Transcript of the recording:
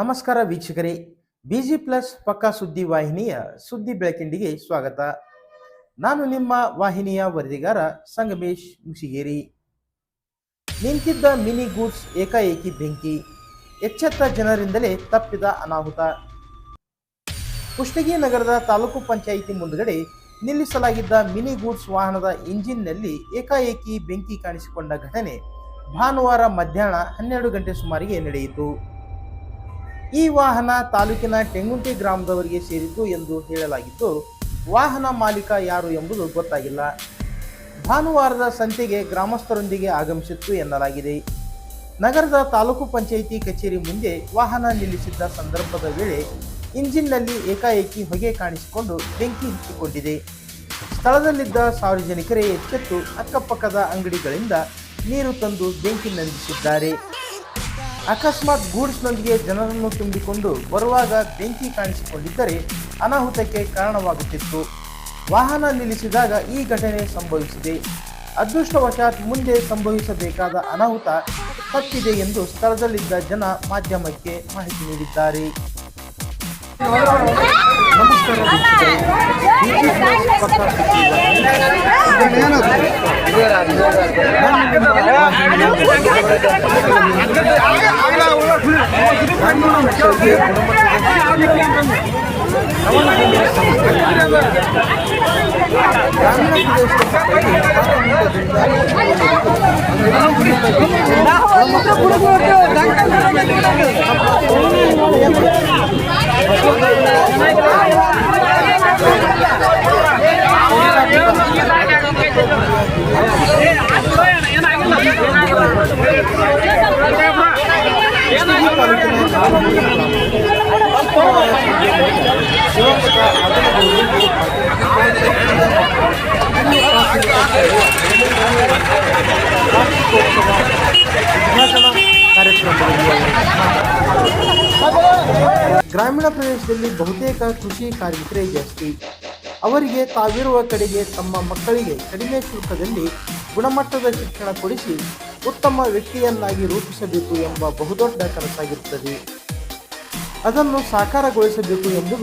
ನಮಸ್ಕಾರ ವೀಕ್ಷಕರೇ busy plus ಪಕ್ಕಾ ಸುದ್ದಿ ವಾಹಿನಿಯ ಸುದ್ದಿ ಬೆಳಕಿಂಡಿಗೆ ಸ್ವಾಗತ. ನಾನು ನಿಮ್ಮ ವಾಹಿನಿಯ ವರದಿಗಾರ ಸಂಗಮೇಶ್ ಮುಸಿಗೇರಿ ನಿಂತಿದ್ದ ಮಿನಿ ಗೂಡ್ಸ್ ಏಕಾಏಕಿ ಬೆಂಕಿ, ಎಚ್ಚೆತ್ತ ಜನರಿಂದಲೇ ತಪ್ಪಿದ ಅನಾಹುತ. ಕುಷ್ಟಗಿ ನಗರದ ತಾಲೂಕು ಪಂಚಾಯಿತಿ ಮುಂದುಗಡೆ ನಿಲ್ಲಿಸಲಾಗಿದ್ದ ಮಿನಿ ಗೂಡ್ಸ್ ವಾಹನದ ಇಂಜಿನ್ನಲ್ಲಿ ಏಕಾಏಕಿ ಬೆಂಕಿ ಕಾಣಿಸಿಕೊಂಡ ಘಟನೆ ಭಾನುವಾರ ಮಧ್ಯಾಹ್ನ ಹನ್ನೆರಡು ಗಂಟೆ ಸುಮಾರಿಗೆ ನಡೆಯಿತು. ಈ ವಾಹನ ತಾಲೂಕಿನ ಟೆಂಗುಂಟಿ ಗ್ರಾಮದವರಿಗೆ ಸೇರಿದ್ದು ಎಂದು ಹೇಳಲಾಗಿದ್ದು ವಾಹನ ಮಾಲೀಕ ಯಾರು ಎಂಬುದು ಗೊತ್ತಾಗಿಲ್ಲ. ಭಾನುವಾರದ ಸಂತೆಗೆ ಗ್ರಾಮಸ್ಥರೊಂದಿಗೆ ಆಗಮಿಸಿತ್ತು ಎನ್ನಲಾಗಿದೆ. ನಗರದ ತಾಲೂಕು ಪಂಚಾಯಿತಿ ಕಚೇರಿ ಮುಂದೆ ವಾಹನ ನಿಲ್ಲಿಸಿದ್ದ ಸಂದರ್ಭದ ವೇಳೆ ಇಂಜಿನ್ನಲ್ಲಿ ಏಕಾಏಕಿ ಹೊಗೆ ಕಾಣಿಸಿಕೊಂಡು ಬೆಂಕಿ ಹಚ್ಚಿಕೊಂಡಿದೆ. ಸ್ಥಳದಲ್ಲಿದ್ದ ಸಾರ್ವಜನಿಕರೇ ಎಚ್ಚೆತ್ತು ಅಕ್ಕಪಕ್ಕದ ಅಂಗಡಿಗಳಿಂದ ನೀರು ತಂದು ಬೆಂಕಿ ನಂದಿಸಿದ್ದಾರೆ. ಅಕಸ್ಮಾತ್ ಗೂಡ್ಸ್ನೊಂದಿಗೆ ಜನರನ್ನು ತುಂಬಿಕೊಂಡು ಬರುವಾಗ ಬೆಂಕಿ ಕಾಣಿಸಿಕೊಂಡಿದ್ದರೆ ಅನಾಹುತಕ್ಕೆ ಕಾರಣವಾಗುತ್ತಿತ್ತು. ವಾಹನ ನಿಲ್ಲಿಸಿದಾಗ ಈ ಘಟನೆ ಸಂಭವಿಸಿದೆ. ಅದೃಷ್ಟವಶಾತ್ ಮುಂದೆ ಸಂಭವಿಸಬೇಕಾದ ಅನಾಹುತ ತಪ್ಪಿದೆ ಎಂದು ಸ್ಥಳದಲ್ಲಿದ್ದ ಜನ ಮಾಧ್ಯಮಕ್ಕೆ ಮಾಹಿತಿ ನೀಡಿದ್ದಾರೆ. ನಮಸ್ಕಾರ ವೀಕ್ಷಕರೇ. ಗ್ರಾಮೀಣ ಪ್ರದೇಶದಲ್ಲಿ ಬಹುತೇಕ ಕೃಷಿ ಕಾರ್ಮಿಕರೇ ಜಾಸ್ತಿ. ಅವರಿಗೆ ತಾವಿರುವ ಕಡೆಗೆ ತಮ್ಮ ಮಕ್ಕಳಿಗೆ ಕಡಿಮೆ ಶುಲ್ಕದಲ್ಲಿ ಗುಣಮಟ್ಟದ ಶಿಕ್ಷಣ ಕೊಡಿಸಿ ಉತ್ತಮ ವ್ಯಕ್ತಿಯನ್ನಾಗಿ ರೂಪಿಸಬೇಕು ಎಂಬ ಬಹುದೊಡ್ಡ ಕನಸಾಗಿರುತ್ತದೆ. ಅದನ್ನು ಸಾಕಾರಗೊಳಿಸಬೇಕು ಎಂಬುದು